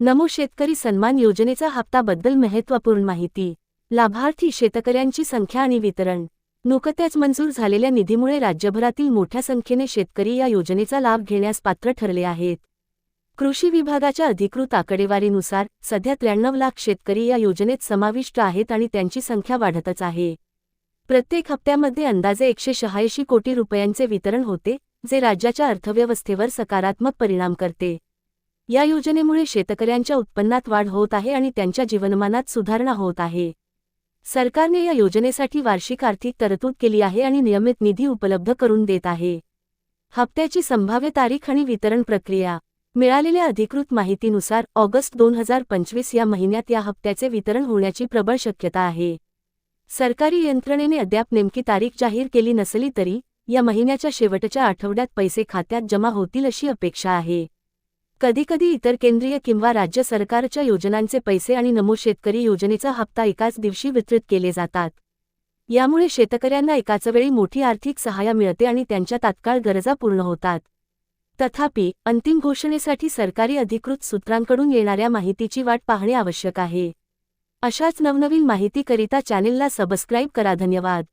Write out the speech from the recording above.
नमो शेतकरी सन्मान योजनेचा हप्ताबद्दल महत्त्वपूर्ण माहिती. लाभार्थी शेतकऱ्यांची संख्या आणि वितरण. नुकत्याच मंजूर झालेल्या निधीमुळे राज्यभरातील मोठ्या संख्येने शेतकरी या योजनेचा लाभ घेण्यास पात्र ठरले आहेत. कृषी विभागाच्या अधिकृत आकडेवारीनुसार सध्या त्र्याण्णव लाख शेतकरी या योजनेत समाविष्ट आहेत आणि त्यांची संख्या वाढतच आहे. प्रत्येक हप्त्यामध्ये अंदाजे एकशे शहाऐंशी कोटी रुपयांचे वितरण होते जे राज्याच्या अर्थव्यवस्थेवर सकारात्मक परिणाम करते. या योजनेमुळे शेतकऱ्यांच्या उत्पन्नात वाढ होत आहे आणि त्यांच्या जीवनमानात सुधारणा होत आहे. सरकारने या योजनेसाठी वार्षिक आर्थिक तरतूद केली आहे आणि नियमित निधी उपलब्ध करून देत आहे. हप्त्याची संभाव्य तारीख आणि वितरण प्रक्रिया. मिळालेल्या अधिकृत माहितीनुसार ऑगस्ट दोन हजार पंचवीस या महिन्यात या हप्त्याचे वितरण होण्याची प्रबळ शक्यता आहे. सरकारी यंत्रणेने अद्याप नेमकी तारीख जाहीर केली नसली तरी या महिन्याच्या शेवटच्या आठवड्यात पैसे खात्यात जमा होतील अशी अपेक्षा आहे. कधीकधी इतर केंद्रीय किंवा राज्य सरकारच्या योजनांचे पैसे आणि नमो शेतकरी योजनेचा हप्ता एकाच दिवशी वितरित केले जातात. यामुळे शेतकऱ्यांना एकाच वेळी मोठी आर्थिक सहाय्य मिळते आणि त्यांच्या तात्काळ गरजा पूर्ण होतात. तथापि अंतिम घोषणेसाठी सरकारी अधिकृत सूत्रांकडून येणाऱ्या माहितीची वाट पाहणे आवश्यक आहे. अशाच नवनवीन माहितीकरिता चॅनेलला सबस्क्राईब करा. धन्यवाद.